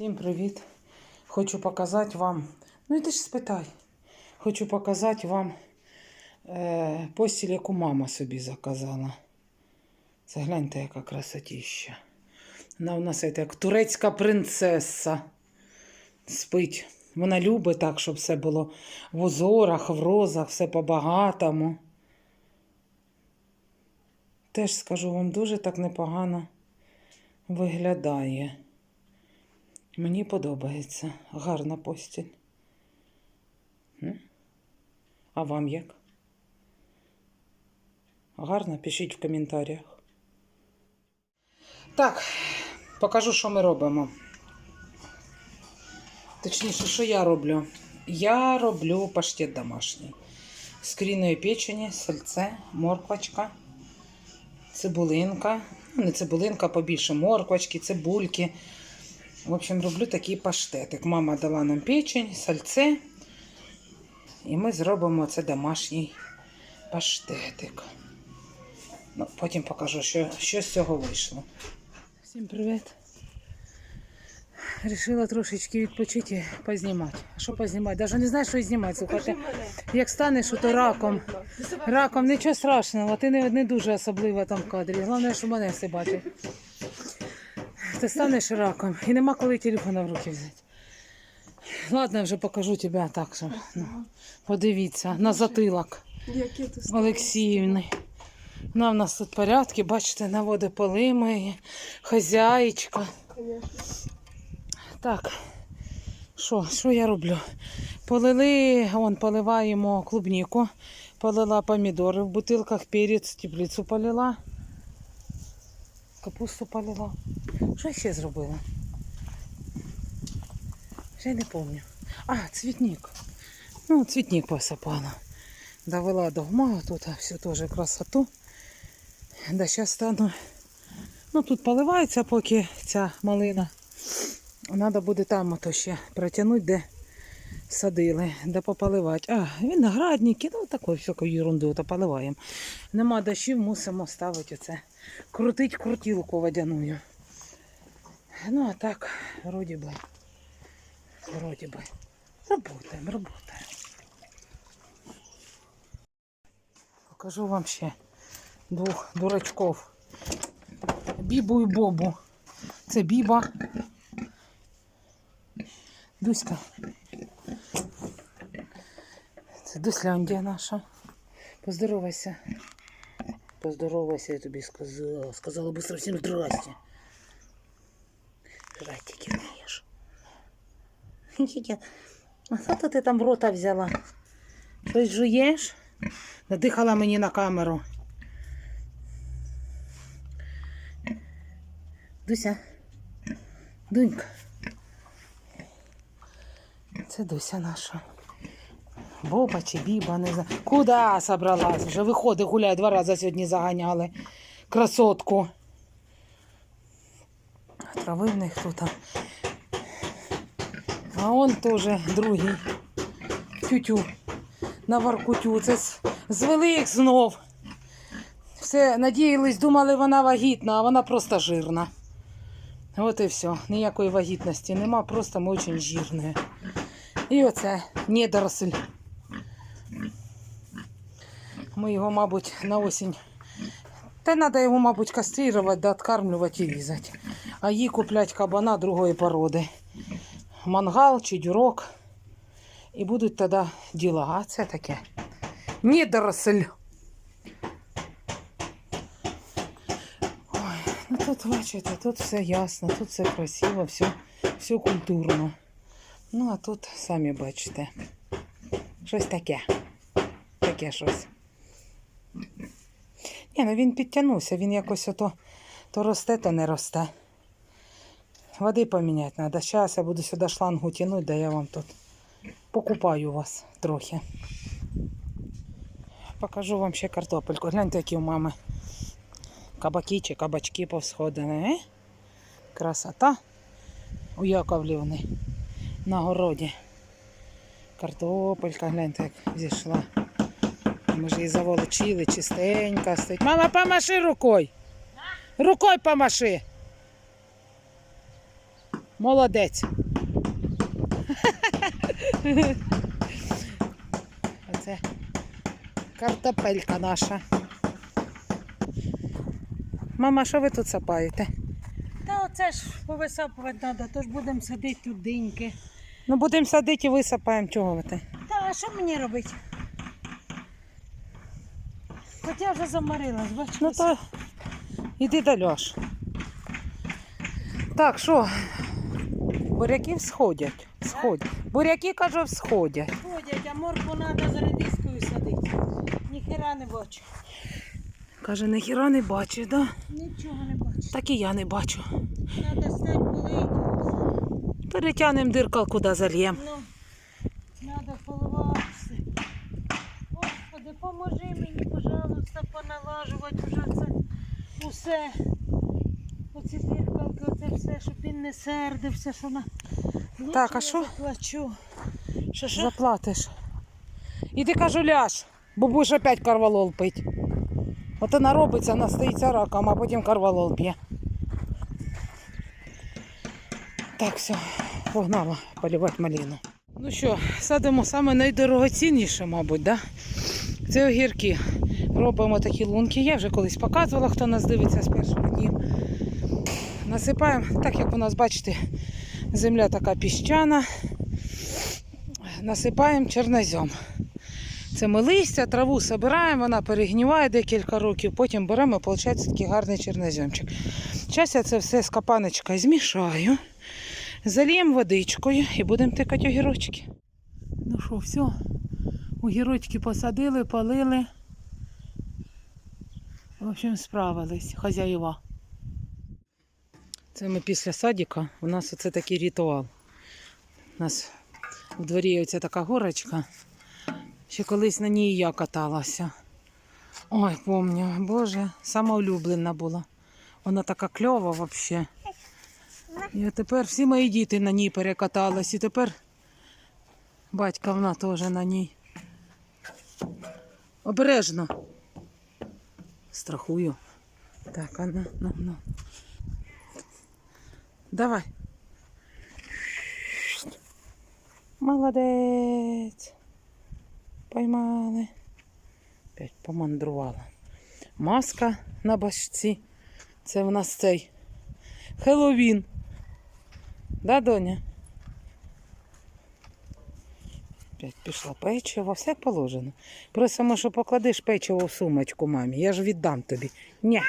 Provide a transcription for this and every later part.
Всім привіт! Хочу показати вам. Ну іди ж спитай. Хочу показати вам е, постіль, яку мама собі заказала. Це гляньте, яка красотіща. Вона у нас як турецька принцеса. Спить. Вона любить так, щоб все було в узорах, в розах, все по-багатому. Теж скажу вам, дуже так непогано виглядає. Мені подобається. Гарна постіль. А вам як? Гарно? Пишіть в коментарях. Так, покажу, що ми робимо. Точніше, що я роблю? Я роблю паштет домашній. З кріної печені, сальце, морквочка, цибулинка. Ну, не цибулинка, побільше морквочки, цибульки. В общем, роблю такий паштетик. Мама дала нам печень, сальце. І ми зробимо це домашній паштетик. Ну, потім покажу, що, що з цього вийшло. Всім привіт. Рішила трошечки відпочити і познімати. А Що познімати? Навіть не знаю, що і знімати. Слухайте, як станеш, то раком. Раком, нічого страшного, ти не, не дуже особлива там в кадрі. Головне, що мене все бачить. Ти станеш раком і нема коли телефона в руки взяти. Ладно, я вже покажу тебе так, що ну, подивіться на затилок Олексіївни. Вона в нас тут порядки, бачите, наводить поли мої, хазяїчка. Так, що, що я роблю? Полили, вон, поливаємо клубніку, полила помідори в бутилках, перець, теплицю полила, капусту полила. Що я ще зробила? Ще не пам'ятаю. А, цвітник. Ну, цвітник посипала. Довела до ума, тут всю теж красоту. Да зараз стану. Ну, тут поливається, поки ця малина. Треба буде там ото ще протягнути, де садили, де пополивати. А, виноградники, ну таку всяку ерунду то поливаємо. Нема дощів, мусимо ставити оце. Крутить крутілку водяною. Ну, а так, вроді би. Вроді би. Работаємо, работаємо. Покажу вам ще двох дурачков. Бібу і Бобу. Це Біба. Дуська. Це Дусляндія наша. Поздоровайся. Поздоровайся, я тобі сказала. Сказала быстро всім здрасте. Жрать тільки вмієш. А що ти там в рота взяла? Щось жуєш? Надихала мені на камеру. Дуся. Дунька. Це Дуся наша. Боба чи Біба, не знаю. Куда собралась? Вже виходить, гуляє, два рази сьогодні заганяли. Красотку. Трави в них тут. А он теж другий. Тютю. На Варкутю. Це звели їх знов. Все, надіялись, думали, вона вагітна, а вона просто жирна. От і все. Ніякої вагітності нема, просто ми дуже жирні. І оце недоросль. Ми його, мабуть, на осінь. Та треба його, мабуть, каструвати, да откармлювати і різати. А їй куплять кабана другої породи. Мангал чи дюрок. І будуть тоді діла. А це таке. Недоросль. Ой, ну тут бачите, тут все ясно, тут все красиво, все, все культурно. Ну, а тут самі бачите. Щось таке. Таке щось. Ні, ну він підтягнувся, він якось ото то росте, то не росте. Води поміняти треба. Зараз я буду сюди шлангу тягнути, да я вам тут покупаю вас трохи. Покажу вам ще картопельку. Гляньте, які у мами кабаки чи кабачки повсходили. Е? Красота у Яковлівни на городі. Картопелька, гляньте, як зійшла. Ми ж її заволочили, чистенька стоїть. Мама, помаши рукою. Рукою помаши. Молодець. Оце картопелька наша. Мама, що ви тут сапаєте? Та оце ж повисапувати треба, тож будемо садити тут диньки. Ну, будемо садити і висапаємо. Чого ви те? Та а що мені робити? Я вже заморилась, бачиш? Ну то іди до Льош. Так, що? Буряки всходять. Сходять. Буряки, кажу, всходять. Ходять, а морку треба з редискою садити. Ніхера не бачу. Каже, ніхіра не бачиш, да? Нічого не бачу. Так і я не бачу. Треба стати полить. Перетягнемо диркалку да зальєм. Ну, треба поливати все. Господи, поможи мені, пожалуйста, поналажувати вже це усе. Оці зіркалки, оце все, щоб він не сердився, що на. Лучше Так, а я що? Заплачу. Що, що? Заплатиш. Іди кажу, ляж, бо будеш опять карвалол пить. От вона робиться, настоїться раком, а потім карвалол п'є. Так, все, погнала полювати малину. Ну що, садимо саме найдорогоцінніше, мабуть, да? Це огірки. Робимо такі лунки. Я вже колись показувала, хто нас дивиться з перших днів. Насипаємо, так як у нас, бачите, земля така піщана. Насипаємо чорнозем. Це ми листя, траву збираємо, вона перегніває декілька років, потім беремо, і виходить такий гарний чорноземчик. Зараз я це все з капаночкою змішаю, зальємо водичкою і будемо тикати огірочки. Ну що, все, огірочки посадили, полили. В общем, справились, хазяїва. Це ми після садика. У нас оце такий ритуал. У нас в дворі оця така горочка. Ще колись на ній я каталася. Ой, помню, боже, сама улюблена була. Вона така кльова взагалі. І тепер всі мої діти на ній перекатались. І тепер батька вона теж на ній. Обережно. Страхую. Так, а ну, ну, ну. Давай. Молодець. Поймали. Опять помандрувала. Маска на башці. Це в нас цей Хеллоуін. Да, доня? Опять пішла печиво, все положено. Просимо, що покладеш печиво в сумочку мамі. Я ж віддам тобі. Ні.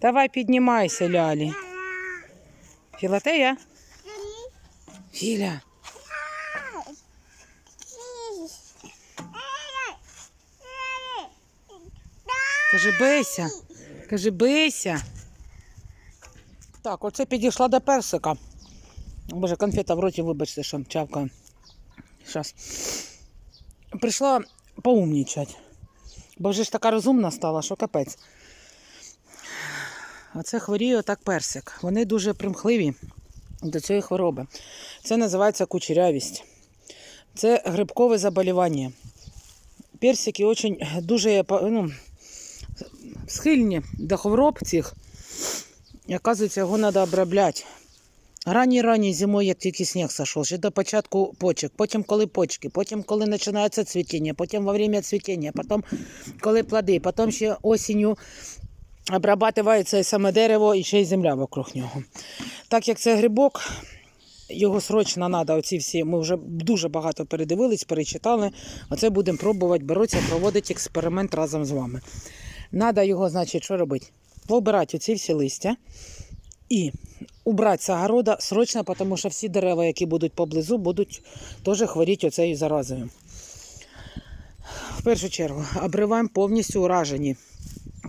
Давай піднімайся, Лялі. Філатея? Філя. Каже, бийся. Каже, бийся. Так, оце підійшла до персика. Боже, конфета в роті, вибачте, що чавка. Щас. Прийшла поумнічать. Бо вже ж така розумна стала, що капець. Оце хворіє отак персик. Вони дуже примхливі до цієї хвороби. Це називається кучерявість. Це грибкове заболівання. Персики очень дуже ну, схильні до хвороб цих. І, оказується, його треба обробляти. Ранній-ранній зимою, як тільки сніг сошов, ще до початку почек, потім коли почки, потім коли починається цвітіння, потім во время цвітіння, потім коли плоди, потім ще осінню обрабатується саме дерево і ще й земля вокруг нього. Так як це грибок, його срочно треба, оці всі, ми вже дуже багато передивились, перечитали. Оце будемо пробувати боротися, проводити експеримент разом з вами. Треба його, значить, що робити? Побирати оці всі листя і убрати з огорода срочно, тому що всі дерева, які будуть поблизу, будуть теж хворіти оцею заразою. В першу чергу обриваємо повністю уражені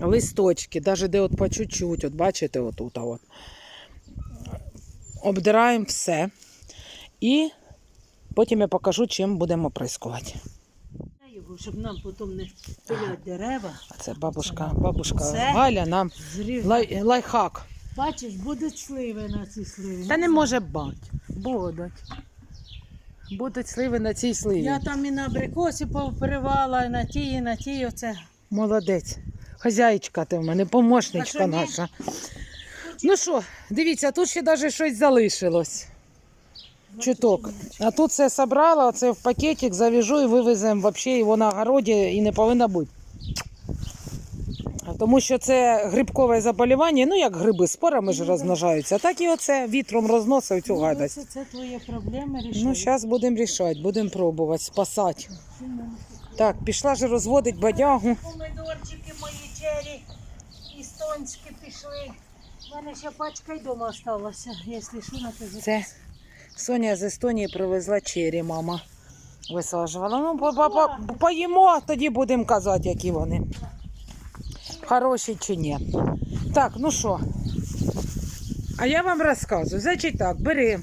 листочки, навіть де от по чуть-чуть, от бачите, отут, от. обдираємо все. І потім я покажу, чим будемо оприскувати. Його, щоб нам потім не пиляти дерева. А це бабушка, бабушка Це? Галя нам лай, лайфхак. Бачиш, будуть сливи на ці сливи. Та не може бути. Будуть. Будуть сливи на цій сливі. Я там і на абрикосі повпривала, і на тій, і на тій. Оце. Молодець. Хазяїчка ти в мене, помощничка А наша. Ну що, дивіться, тут ще навіть щось залишилось. Чуток. А тут все собрала, це в пакетик завіжу і вивеземо взагалі його на городі і не повинно бути. Тому що це грибкове заболівання, ну як гриби спорами ж Ну, розмножаються, так і оце вітром розносить цю Ну, гадость. Це, це проблеми рішили. Ну, зараз будемо рішати, будемо пробувати, спасати. Так, пішла ж розводить бадягу. Помидорчики мої чері істонські пішли. У мене ще пачка й дома осталася, якщо що, на те Це Соня з Естонії привезла чері, мама висаджувала. Ну, по- по- по- поїмо, тоді будемо казати, які вони. Хороші чи ні. Так, ну що? А я вам розказую. Значить так, бери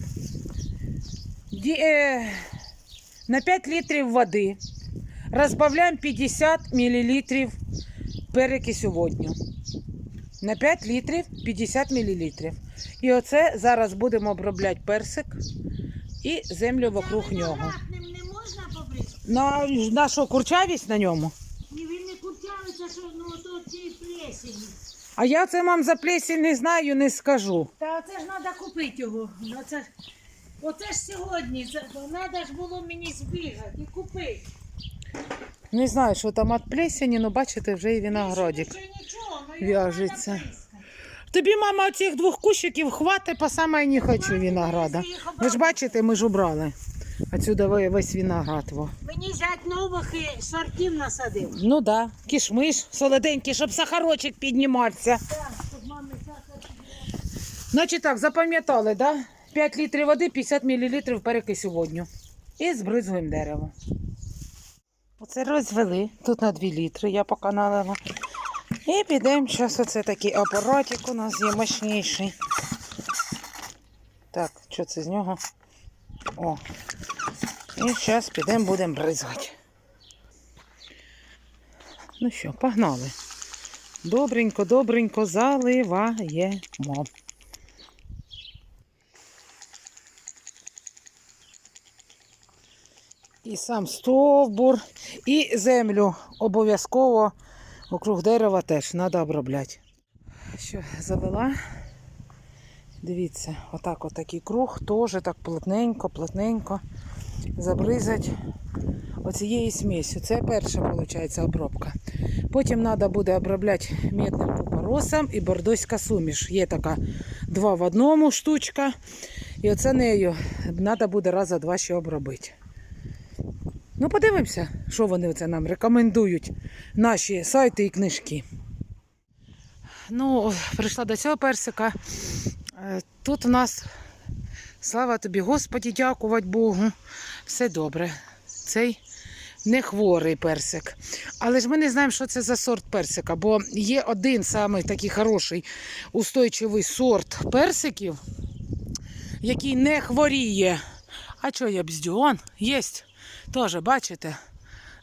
ді- е, на 5 літрів води розбавляємо 50 мл перекисю водню. На 5 літрів 50 мл. І оце зараз будемо обробляти персик і землю вокруг нього. Можна побрити? На, на що, курчавість на ньому? Курчавиться, що ну то ці плесені. А я це вам за плесінь не знаю, не скажу. Та це ж треба купити його. Ну, це, ж- оце ж сьогодні. Треба ж було мені збігати і купити. Не знаю, що там від плесені, ну бачите, вже і виноградик. Ще нічого, ну його в'яжеться. треба бризкати. Тобі, мама, цих двох кущиків хватить, по саме не хочу винограда. Ви ж бачите, ми ж убрали. Отсюда весь виноград. Во. Мені зять нових і сортів насадив. Ну да, кішмиш, солоденький, щоб сахарочок піднімався. Так, щоб мами сахар. Значить так, запам'ятали, да? 5 літрів води, 50 мл перекисю водню. І збризуємо дерево. Оце розвели. Тут на 2 літри я поки налила. І підемо. Зараз оце такий апаратик у нас є мощніший. Так, що це з нього? О. І зараз підемо будемо бризгати. Ну що, погнали. Добренько, добренько заливаємо. І сам стовбур, і землю обов'язково округ дерева теж треба обробляти. Що завела? Дивіться, отак отакий круг, теж так плотненько, плотненько забризать оцією смісю. Це перша, виходить, обробка. Потім треба буде обробляти мідним купоросом і бордоська суміш. Є така два в одному штучка. І оце нею треба буде раза два ще обробити. Ну, подивимося, що вони оце нам рекомендують, наші сайти і книжки. Ну, прийшла до цього персика. Тут у нас, слава тобі, Господі, дякувати Богу. Все добре. Цей не хворий персик. Але ж ми не знаємо, що це за сорт персика, бо є один самий такий хороший устойчивий сорт персиків, який не хворіє. А що я бздю? Он єсть. Теж, бачите?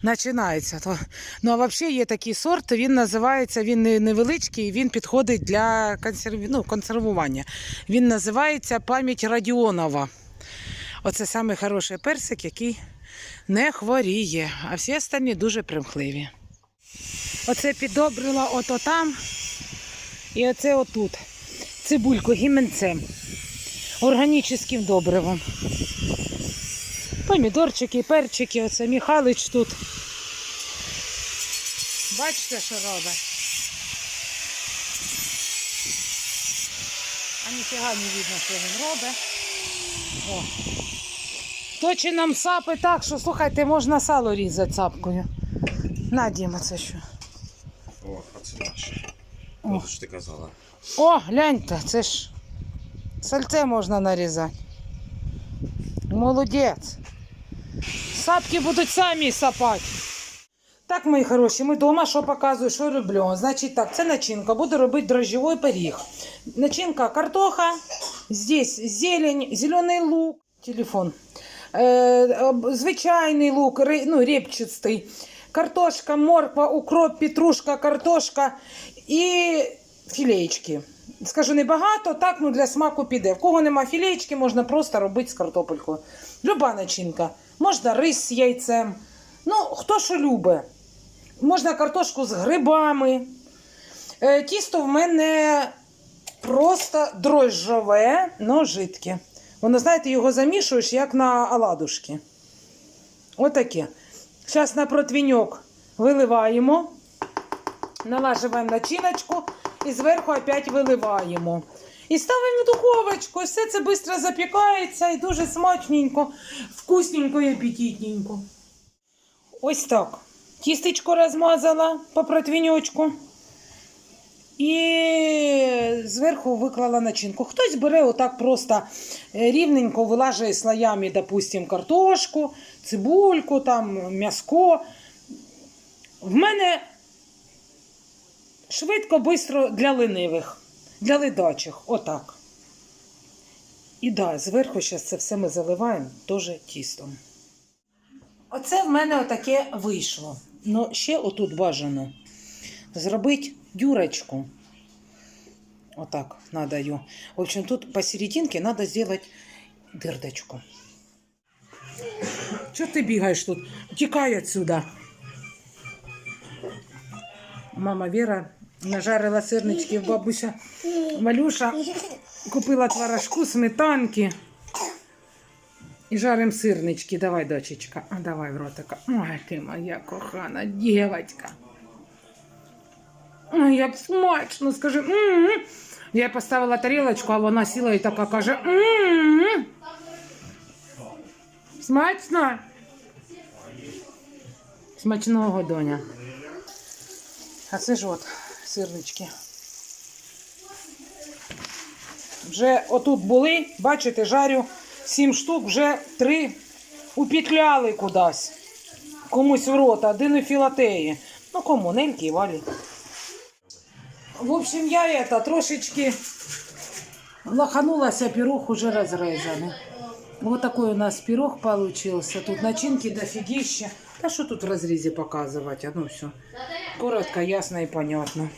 Починається. То. Ну, а взагалі є такий сорт, він називається, він невеличкий, він підходить для консерв... ну, консервування. Він називається пам'ять Радіонова. Оце самий хороший персик, який не хворіє, а всі останні дуже примхливі. Оце підобрила ото там і оце отут. Цибульку гіменцем. Органічним добривом. Помідорчики, перчики, оце Михалич тут. Бачите, що робить? А ніфіга не видно, що він робить. О. Точи нам сапи так, що слухайте, можна сало різати сапкою. На, Діма, це що? О, а це наше. О. Що ти казала. О, гляньте, це ж сальце можна нарізати. Молодець. Сапки будуть самі сапати. Так, мої хороші, ми вдома що показую, що роблю. Значить так, це начинка. Буду робити дрожжевий пиріг. Начинка картоха, здесь зелень, зелений лук, телефон. Е, звичайний лук, ну, репчатий. Картошка, морква, укроп, петрушка, картошка і філеєчки. Скажу небагато, так ну для смаку піде. В кого нема філеєчки, можна просто робити з картопелькою. Люба начинка. Можна рис з яйцем. Ну, хто що любить. Можна картошку з грибами. Е, тісто в мене просто дрожжове, но жидке. Воно, знаєте, його замішуєш, як на оладушки. Отаке. Зараз на противіньок виливаємо, налаживаємо начиночку і зверху опять виливаємо. І ставимо в духовочку. Все це швидко запікається і дуже смачненько, вкусненько і апетитненько. Ось так. Тістечко розмазала по противіньочку. І зверху виклала начинку. Хтось бере отак просто е, рівненько вилажує слоями, допустим, картошку, цибульку, там, м'яско. В мене швидко, швидко для ленивих, для ледачих. Отак. І да, зверху зараз це все ми заливаємо теж тістом. Оце в мене отаке вийшло. Ну, ще отут бажано зробити дюрочку. Отак надо ее. В общем, тут посерединке надо сделать дырдочку. Чого ти бігаєш тут? Тікай отсюда. Мама Вера нажарила сирничків, бабуся Малюша купила творожку, сметанки. І жарим сирнички. Давай, дочечка. А давай в ротика. Ой, ти моя кохана дівчинка. Ой, як смачно, скажи. Я поставила тарілочку, а вона сіла і така каже. Смачно. Смачного доня. А це ж от сирнички. Вже отут були, бачите, жарю сім штук, вже три упетляли кудись. Комусь в рот, один у філатеї. Ну кому, Нельки і Валі. В общем, я это трошечки лоханулася, пирог уже разрезанный. Вот такой у нас пирог получился. Тут начинки дофигища. Да что тут в разрезе показывать? Оно все коротко, ясно и понятно.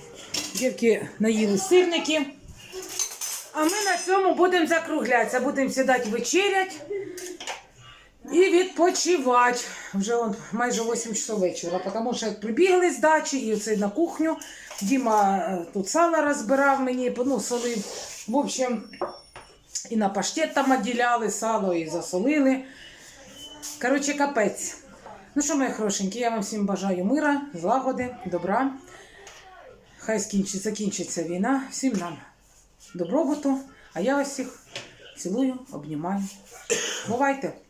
Дівки наїли сирники. А ми на цьому будемо закруглятися. Будемо сідати вечерять і відпочивати. Вже он майже 8 часов вечора, тому що прибігли з дачі і оце на кухню. Діма е, тут сало розбирав мені, ну, солив. В общем, і на паштет там відділяли сало і засолили. Коротше, капець. Ну що, мої хорошенькі, я вам всім бажаю мира, злагоди, добра. Хай скінчить, закінчиться війна. Всім нам добробуту. А я вас всіх цілую, обнімаю. Бувайте!